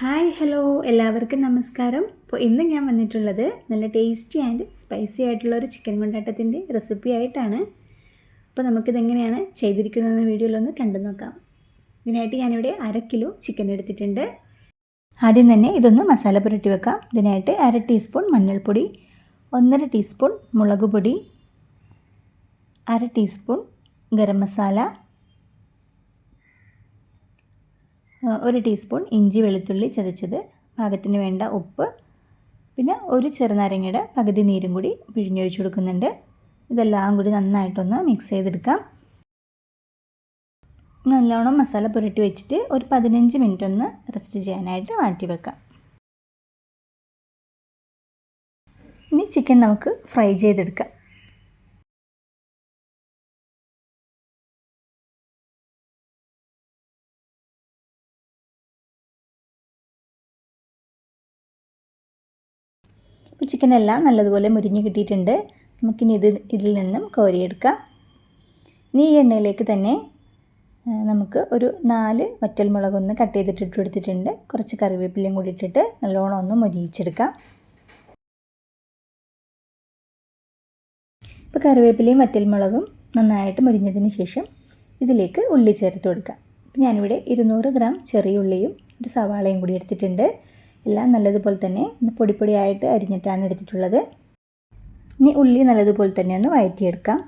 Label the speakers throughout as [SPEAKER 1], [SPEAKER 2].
[SPEAKER 1] Hi hello. എല്ലാവർക്കും നമസ്കാരം. അപ്പോൾ ഇന്ന് ഞാൻ വന്നിട്ടുള്ളത് നല്ല ടേസ്റ്റി ആൻഡ് സ്പൈസി ആയിട്ടുള്ള ഒരു ചിക്കൻ കൊണ്ടാട്ടത്തിന്റെ റെസിപ്പി ആയിട്ടാണ്. അപ്പോൾ നമുക്കിതെങ്ങനെയാണ് ചെയ്തിരിക്കുന്നതെന്ന് വീഡിയോയിലൊന്ന് കണ്ടു നോക്കാം. ഇതിനായിട്ട് ഞാനിവിടെ അര കിലോ ചിക്കൻ എടുത്തിട്ടുണ്ട്. ആദ്യം തന്നെ ഇതൊന്ന് മസാല പുരട്ടി വെക്കാം. ഇതിനായിട്ട് അര ടീസ്പൂൺ മഞ്ഞൾപ്പൊടി ഒന്നര ടീസ്പൂൺ മുളക് പൊടി അര ടീസ്പൂൺ ഗരം മസാല ഒരു ടീസ്പൂൺ ഇഞ്ചി വെളുത്തുള്ളി ചതച്ചത് പാകത്തിന് വേണ്ട ഉപ്പ് പിന്നെ ഒരു ചെറുനാരങ്ങയുടെ പകുതി നീരും കൂടി പിഴിഞ്ഞൊഴിച്ച് കൊടുക്കുന്നുണ്ട്. ഇതെല്ലാം കൂടി നന്നായിട്ടൊന്ന് മിക്സ് ചെയ്തെടുക്കാം. നല്ലോണം മസാല പുരട്ടി വെച്ചിട്ട് ഒരു പതിനഞ്ച് മിനിറ്റ് ഒന്ന് റെസ്റ്റ് ചെയ്യാനായിട്ട് മാറ്റി വെക്കാം. ഇനി ചിക്കൻ നമുക്ക് ഫ്രൈ ചെയ്തെടുക്കാം. ചിക്കൻ എല്ലാം നല്ലതുപോലെ മുരിഞ്ഞ് കിട്ടിയിട്ടുണ്ട്. നമുക്കിനി ഇത് ഇതിൽ നിന്നും കോരിയെടുക്കാം. ഇനി ഈ എണ്ണയിലേക്ക് തന്നെ നമുക്ക് ഒരു നാല് വറ്റൽമുളകൊന്ന് കട്ട് ചെയ്തിട്ടിട്ട് കൊടുത്തിട്ടുണ്ട്. കുറച്ച് കറിവേപ്പിലയും കൂടി ഇട്ടിട്ട് നല്ലോണം ഒന്ന് മൊരിയിച്ചെടുക്കാം. ഇപ്പോൾ കറിവേപ്പിലയും വറ്റൽമുളകും നന്നായിട്ട് മുരിഞ്ഞതിന് ശേഷം ഇതിലേക്ക് ഉള്ളി ചേർത്ത് കൊടുക്കാം. ഞാനിവിടെ ഇരുന്നൂറ് ഗ്രാം ചെറിയ ഉള്ളിയും ഒരു സവാളയും കൂടി എടുത്തിട്ടുണ്ട്. എല്ലാം നല്ലതുപോലെ തന്നെ ഒന്ന് പൊടിപ്പൊടിയായിട്ട് അരിഞ്ഞിട്ടാണ് എടുത്തിട്ടുള്ളത്. ഇനി ഉള്ളി നല്ലതുപോലെ തന്നെ ഒന്ന് വഴറ്റിയെടുക്കാം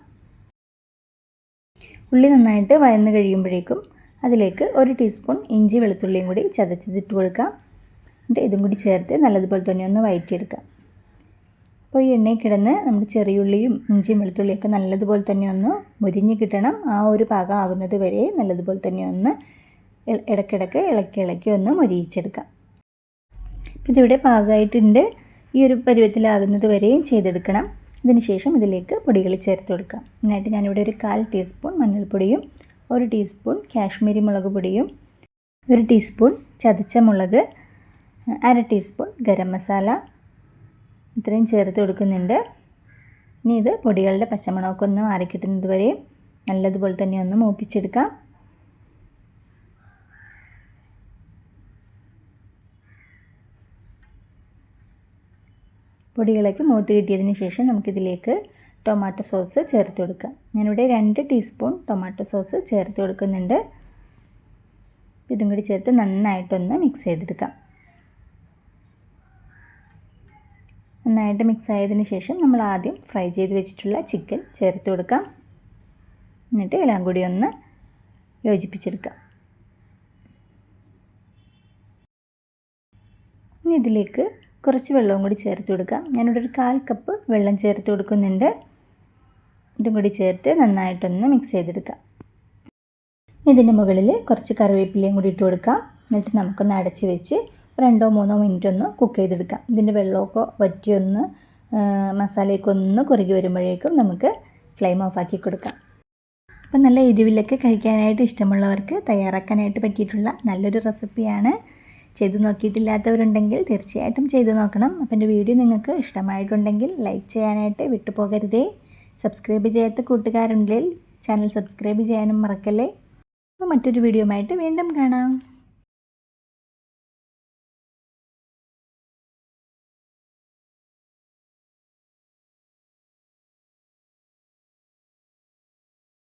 [SPEAKER 1] ഉള്ളി നന്നായിട്ട് വയന്ന് കഴിയുമ്പോഴേക്കും അതിലേക്ക് ഒരു ടീസ്പൂൺ ഇഞ്ചി വെളുത്തുള്ളിയും കൂടി ചതച്ചിട്ട് കൊടുക്കാം എന്നിട്ട് ഇതും കൂടി ചേർത്ത് നല്ലതുപോലെ തന്നെ ഒന്ന് വഴറ്റിയെടുക്കാം അപ്പോൾ ഈ എണ്ണയിൽ കിടന്ന് നമ്മൾ ചെറിയുള്ളിയും ഇഞ്ചിയും വെളുത്തുള്ളിയൊക്കെ നല്ലതുപോലെ തന്നെ ഒന്ന് മുരിഞ്ഞ് കിട്ടണം. ആ ഒരു പാകം ആകുന്നത് വരെ നല്ലതുപോലെ തന്നെ ഒന്ന് ഇടയ്ക്കിടയ്ക്ക് ഇളക്കി ഇളക്കി ഒന്ന് മുരിയിച്ചെടുക്കാം. ഇതിവിടെ പാകമായിട്ടുണ്ട് ഈ ഒരു പരുവത്തിലാകുന്നത് വരെയും ചെയ്തെടുക്കണം. ഇതിനുശേഷം ഇതിലേക്ക് പൊടികൾ ചേർത്ത് കൊടുക്കാം. ഇതിനായിട്ട് ഞാനിവിടെ ഒരു കാൽ ടീസ്പൂൺ മഞ്ഞൾപ്പൊടിയും ഒരു ടീസ്പൂൺ കാശ്മീരി മുളക് പൊടിയും ഒരു ടീസ്പൂൺ ചതച്ച മുളക് അര ടീസ്പൂൺ ഗരം മസാല ഇത്രയും ചേർത്ത് കൊടുക്കുന്നുണ്ട്. ഇനി ഇത് പൊടികളുടെ പച്ചമുളകൊക്കെ ഒന്ന് മാറിക്കിട്ടുന്നത് വരെയും നല്ലതുപോലെ തന്നെ ഒന്ന് മൂപ്പിച്ചെടുക്കാം. പൊടികളൊക്കെ മൂത്ത് കിട്ടിയതിന് ശേഷം നമുക്കിതിലേക്ക് ടൊമാറ്റോ സോസ് ചേർത്ത് കൊടുക്കാം. ഞാനിവിടെ രണ്ട് ടീസ്പൂൺ ടൊമാറ്റോ സോസ് ചേർത്ത് കൊടുക്കുന്നുണ്ട്. ഇതും കൂടി ചേർത്ത് നന്നായിട്ടൊന്ന് മിക്സ് ചെയ്തെടുക്കാം. നന്നായിട്ട് മിക്സ് ആയതിന് ശേഷം നമ്മൾ ആദ്യം ഫ്രൈ ചെയ്ത് വെച്ചിട്ടുള്ള ചിക്കൻ ചേർത്ത് കൊടുക്കാം. എന്നിട്ട് എല്ലാം കൂടി ഒന്ന് യോജിപ്പിച്ചെടുക്കാം. ഇനി ഇതിലേക്ക് കുറച്ച് വെള്ളവും കൂടി ചേർത്ത് കൊടുക്കാം. ഞാനിവിടെ ഒരു കാൽ കപ്പ് വെള്ളം ചേർത്ത് കൊടുക്കുന്നുണ്ട്. ഇതും കൂടി ചേർത്ത് നന്നായിട്ടൊന്ന് മിക്സ് ചെയ്തെടുക്കാം. ഇതിന്റെ മുകളിൽ കുറച്ച് കറിവേപ്പിലയും കൂടി ഇട്ട് കൊടുക്കാം. എന്നിട്ട് നമുക്കൊന്ന് അടച്ച് വെച്ച് രണ്ടോ മൂന്നോ മിനിറ്റ് ഒന്ന് കുക്ക് ചെയ്തെടുക്കാം. ഇതിന്റെ വെള്ളമൊക്കെ വറ്റിയൊന്ന് മസാലയൊക്കെ ഒന്ന് കുറുകി വരുമ്പോഴേക്കും നമുക്ക് ഫ്ലെയിം ഓഫാക്കി കൊടുക്കാം. അപ്പം നല്ല എരിവിലൊക്കെ കഴിക്കാനായിട്ട് ഇഷ്ടമുള്ളവർക്ക് തയ്യാറാക്കാനായിട്ട് പറ്റിയിട്ടുള്ള നല്ലൊരു റെസിപ്പിയാണ് ചെയ്ത് നോക്കിയിട്ടില്ലാത്തവരുണ്ടെങ്കിൽ തീർച്ചയായിട്ടും ചെയ്ത് നോക്കണം. അപ്പം എന്റെ വീഡിയോ നിങ്ങൾക്ക് ഇഷ്ടമായിട്ടുണ്ടെങ്കിൽ ലൈക്ക് ചെയ്യാനായിട്ട് വിട്ടുപോകരുതേ. സബ്സ്ക്രൈബ് ചെയ്യാത്ത കൂട്ടുകാരുണ്ടെങ്കിൽ ചാനൽ സബ്സ്ക്രൈബ് ചെയ്യാനും മറക്കല്ലേ. അപ്പോൾ മറ്റൊരു വീഡിയോ ആയിട്ട് വീണ്ടും കാണാം.